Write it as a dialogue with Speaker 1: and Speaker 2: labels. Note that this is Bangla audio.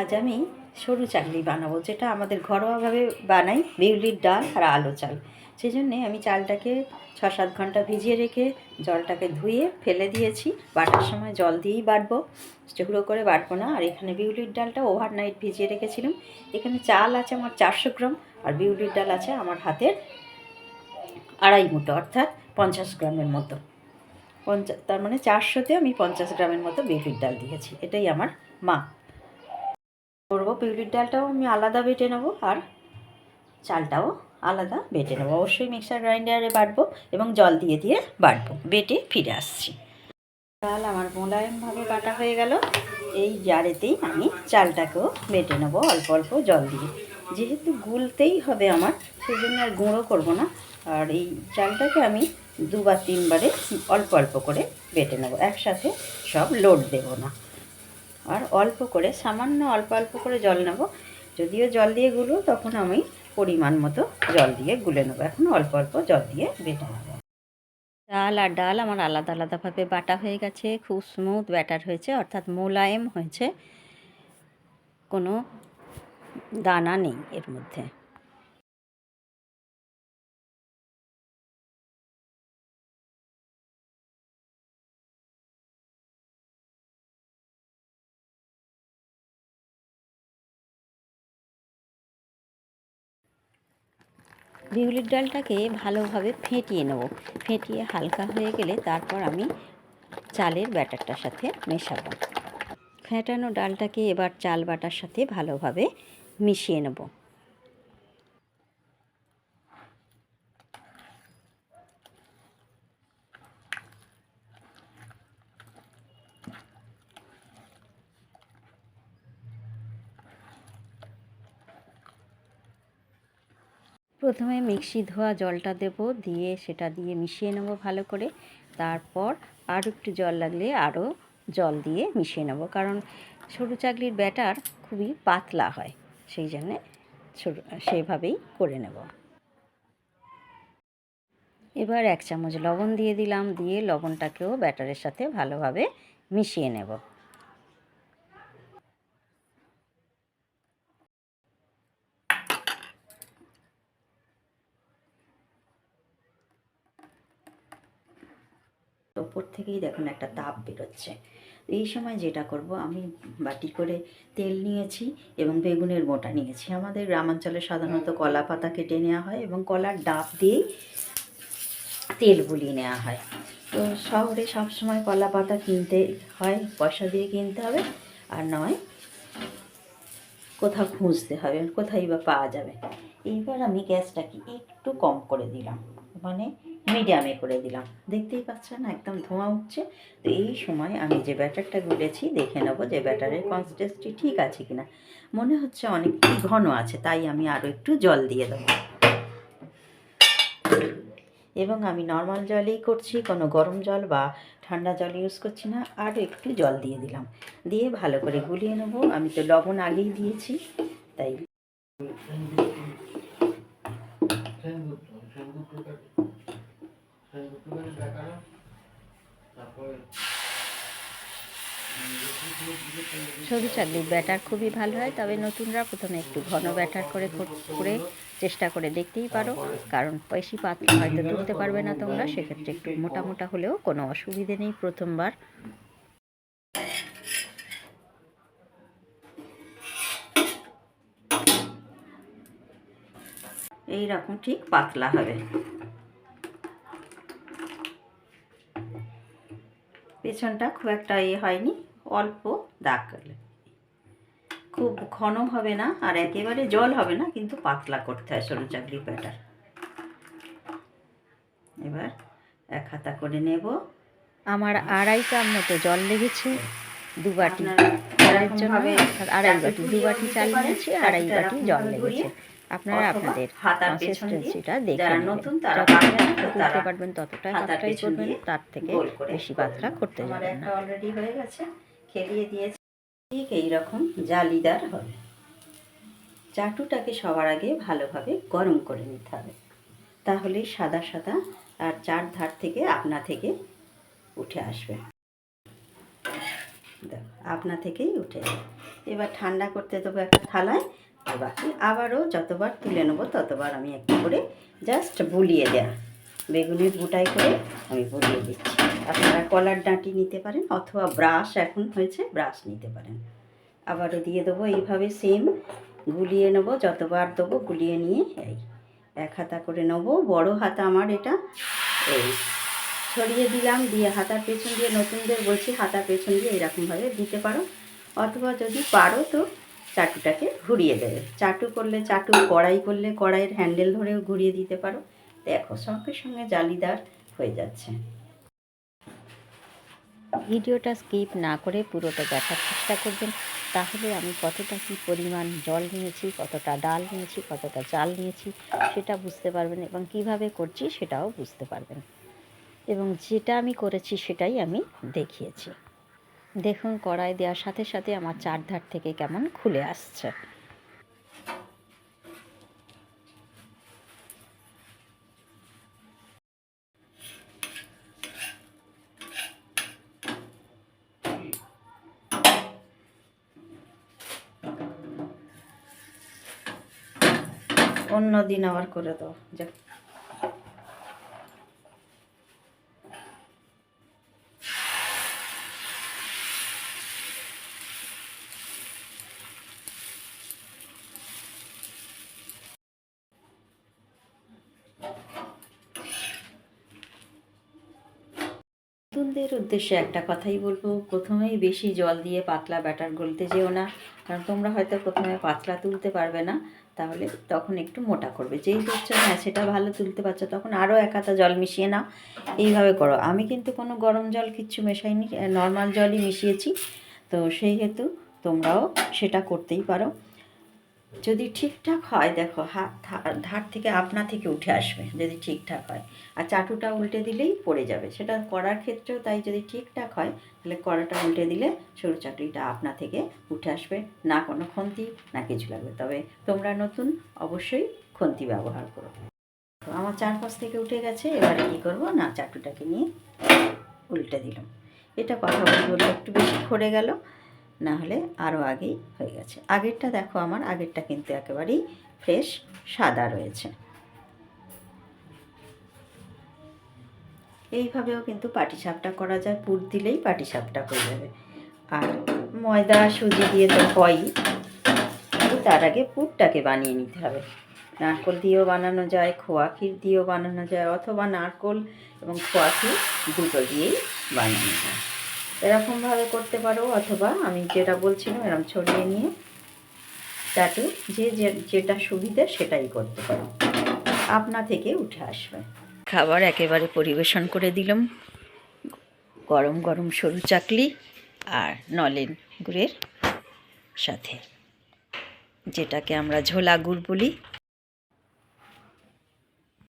Speaker 1: আজ আমি সরু চাকলি বানাবো, যেটা আমাদের ঘরোয়াভাবে বানাই, বিউলির ডাল আর আলু চাল। সেই জন্যে আমি চালটাকে ছ সাত ঘণ্টা ভিজিয়ে রেখে জলটাকে ধুয়ে ফেলে দিয়েছি। বাটার সময় জল দিয়েই বাটবো। চুড়ো করে বাটবো না। আর এখানে বিউলির ডালটা ওভারনাইট ভিজিয়ে রেখেছিলাম। এখানে চাল আছে আমার চারশো গ্রাম আর বিউলির ডাল আছে আমার হাতের আড়াই মুঠো, অর্থাৎ পঞ্চাশ গ্রামের মতো। পঞ্চাশ তার মানে চারশোতে আমি পঞ্চাশ গ্রামের মতো বিউলির ডাল দিয়েছি। এটাই আমার মা করব, পিউলির ডালটাও আমি আলাদা বেটে নেব আর চালটাও আলাদা বেটে নেব। অবশ্যই মিক্সার গ্রাইন্ডারে বাটবো এবং জল দিয়ে দিয়ে বাটবো, বেটে ফিরে আসছি। চাল আমার মোলায়েমভাবে বাটা হয়ে গেল। এই জারেতেই আমি চালটাকেও বেটে নেব অল্প অল্প জল দিয়ে। যেহেতু গুলতেই হবে আমার সেই জন্য আর গুঁড়ো করব না। আর এই চালটাকে আমি দুবার তিনবারে অল্প অল্প করে বেটে নেব। একসাথে সব লোড দেবো না। আর অল্প করে, সামান্য অল্প অল্প করে জল নেব। যদিও জল দিয়ে গুলো, তখন আমি পরিমাণ মতো জল দিয়ে গুলে নেব। এখন অল্প অল্প জল দিয়ে বেটে নেব। ডাল আর ডাল আমার আলাদা আলাদাভাবে বাটা হয়ে গেছে, খুব স্মুথ ব্যাটার হয়েছে, অর্থাৎ মোলায়েম হয়েছে। কোনো দানা নেই এর মধ্যে। বিউলির ডালটাকে ভালোভাবে ফেটিয়ে নেব। ফেটিয়ে হালকা হয়ে গেলে তারপর আমি চালের ব্যাটারটার সাথে মেশাবো। ফেটানো ডালটাকে এবার চাল বাটার সাথে ভালোভাবে মিশিয়ে নেব। প্রথমে মিক্সি ধোয়া জলটা দেব, দিয়ে সেটা দিয়ে মিশিয়ে নেব ভালো করে। তারপর আরও একটু জল লাগলে আরও জল দিয়ে মিশিয়ে নেব, কারণ সরু চাকলির ব্যাটার খুবই পাতলা হয়, সেই জন্যে সরু, সেইভাবেই করে নেব। এবার এক চামচ লবণ দিয়ে দিলাম, দিয়ে লবণটাকেও ব্যাটারের সাথে ভালোভাবে মিশিয়ে নেব। ওপর থেকেই দেখুন একটা তাপ বেরোচ্ছে। এই সময় যেটা করব আমি বাটি করে তেল নিয়েছি এবং বেগুনের মোটা নিয়েছি। আমাদের গ্রামাঞ্চলে সাধারণত কলা পাতা কেটে নেওয়া হয় এবং কলার ডাব দিয়েই তেল বুলিয়ে নেওয়া হয়। তো শহরে সবসময় কলা পাতা কিনতে হয় পয়সা দিয়ে কিনতে হবে আর নয় কোথাও খুঁজতে হবে কোথায় বা পাওয়া যাবে। এইবার আমি গ্যাসটাকে একটু কম করে দিলাম। মানে মিডিয়ামে করে দিলাম। দেখতেই পাচ্ছেন একদম ধোঁয়া উঠছে। তো এই সময় আমি যে ব্যাটারটা গুলেছি, দেখে নেব যে ব্যাটারের কনসিস্টেন্সি ঠিক আছে কিনা। মনে হচ্ছে অনেকটাই ঘন আছে, তাই আমি আরও একটু জল দিয়ে দেবো। এবং আমি নর্মাল জলেই করছি, কোনো গরম জল বা ঠান্ডা জল ইউজ করছি না আরও একটু জল দিয়ে দিলাম। দিয়ে ভালো করে গুলিয়ে নেব। আমি তো লবণ আগেই দিয়েছি, তাই সরু ব্যাটার খুবই ভালো হয়, তবে নতুনরা প্রথমে একটু ঘন ব্যাটার করে করে চেষ্টা করে দেখতেই পারো, কারণ বেশি পাতলা হয়তো তুলতে পারবে না তোমরা, সেক্ষেত্রে একটু মোটা মোটা হলেও কোনো অসুবিধে নেই প্রথমবার। এই রকম ঠিক পাতলা হবে। পেছনটা খুব একটা ইয়ে হয়নি অল্প দাগ। খুব ঘন হবে না আর একেবারে জল হবে না কিন্তু পাতলা করতে হয় সরু চাকরি ব্যাটার এবার এক হাতা করে নেব। আমার আড়াই কাপ মতো জল লেগেছে দু বাটি। চালের জন্য অর্থাৎ আড়াই বাটি দু বাটি চাল নিয়েছি আড়াই বাটি জল লেগেছে। আপনারা আপনাদের কনসিস্টেন্সিটা দেখে করতে পারবেন ততটাই পাতলাই করবেন তার থেকে বেশি পাতলা করতে যাবেন না। অলরেডি হয়ে গেছে খেলিয়ে দিয়েছি। ঠিক এইরকম জালিদার হবে। চাটুটাকে সবার আগে ভালোভাবে গরম করে নিতে হবে। তাহলে সাদা সাদা আর চার ধার থেকে আপনা থেকে উঠে আসবে। আপনা থেকেই উঠে এবার ঠান্ডা করতে দেবো একটা থালায় আর বাকি আবারও যতবার তুলে নেব, ততবার আমি একটু করে জাস্ট বুলিয়ে দেয়া। বেগুনের বুটাই করে আমি বুলিয়ে দিচ্ছি। আপনারা কলার ডাঁটি নিতে পারেন অথবা ব্রাশ এখন হয়েছে, ব্রাশ নিতে পারেন। আবারও দিয়ে দেবো, এইভাবে সেম গুলিয়ে নেব, যতবার দেবো গুলিয়ে নিয়ে এই এক হাতা করে নেব, বড় হাতা আমার এটা এই ছড়িয়ে দিলাম, দিয়ে হাতার পেছন দিয়ে নতুনদের বলছি, হাতার পেছন দিয়ে এরকমভাবে দিতে পারো। অথবা যদি পারো তো চাটুটাকে ঘুরিয়ে দেবে। চাটু করলে চাটু, কড়াই করলে কড়াইয়ের হ্যান্ডেল ধরেও ঘুরিয়ে দিতে পারো। দেখো, সঙ্গে সঙ্গে জালিদার হয়ে যাচ্ছে। ভিডিওটা স্কিপ না করে পুরোটা দেখার চেষ্টা করবেন। তাহলে আমি কতটা কী পরিমাণ জল নিয়েছি, কতটা ডাল নিয়েছি, কতটা চাল নিয়েছি, সেটা বুঝতে পারবেন এবং কীভাবে করছি সেটাও বুঝতে পারবেন। এবং যেটা আমি করেছি সেটাই আমি দেখিয়েছি। দেখুন, কড়াই দেওয়ার সাথে সাথে আমার চারধার থেকে কেমন খুলে আসছে। অন্য দিন আবার করে দাও যা নতুনদের উদ্দেশ্যে একটা কথাই বলব। প্রথমেই বেশি জল দিয়ে পাতলা ব্যাটার গলতে যেও না, কারণ তোমরা হয়তো প্রথমে পাতলা তুলতে পারবে না, তাহলে তখন একটু মোটা করবে। যেই দেখছ হ্যাঁ সেটা ভালো তুলতে পারছ, তখন আরও এক হাতা জল মিশিয়ে নাও। এইভাবে করো। আমি কিন্তু কোনো গরম জল কিচ্ছু মেশাইনি নর্মাল জলই মিশিয়েছি। তো সেই হেতু তোমরাও সেটা করতেই পারো। যদি ঠিকঠাক হয়, দেখো, হাত ধার থেকে আপনা থেকে উঠে আসবে যদি ঠিকঠাক হয়। আর চাটুটা উল্টে দিলেই পড়ে যাবে। সেটা করার ক্ষেত্রেও তাই যদি ঠিকঠাক হয়, তাহলে কড়াটা উল্টে দিলে সরু চাকরিটা আপনা থেকে উঠে আসবে। না কোনো খন্তি, না কিছু লাগবে। তবে তোমরা নতুন, অবশ্যই খন্তি ব্যবহার করো। তো আমার চারপাশ থেকে উঠে গেছে, এবারে কী করব? না, চাটুটাকে নিয়ে উল্টে দিলাম। এটা কথা বলতে একটু বেশি খড়ে গেল। না হলে আরও আগেই হয়ে গেছে। আগেরটা দেখো আমার, আগেরটা কিন্তু একেবারেই ফ্রেশ সাদা রয়েছে। এইভাবেও কিন্তু পাটিসাপটা করা যায়, পুর দিলেই পাটিসাপটা হয়ে যাবে। আর ময়দা, সুজি দিয়ে তো হয়ই, কিন্তু তার আগে পুরটাকে বানিয়ে নিতে হবে। নারকোল দিয়েও বানানো যায়, খোয়া ক্ষীর দিয়েও বানানো যায়, অথবা নারকোল এবং খোয়া ক্ষীর দুটো দিয়েই বানানো যায়। এরকমভাবে করতে পারো, অথবা আমি যেটা বলছিলাম এরকম ছড়িয়ে নিয়ে যে যে- যেটা সুবিধে সেটাই করতে পারো। আপনা থেকে উঠে আসবে। খাবার একেবারে পরিবেশন করে দিলাম। গরম গরম সরু চাকলি আর নলেন গুড়ের সাথে, যেটাকে আমরা ঝোলা গুড় বলি।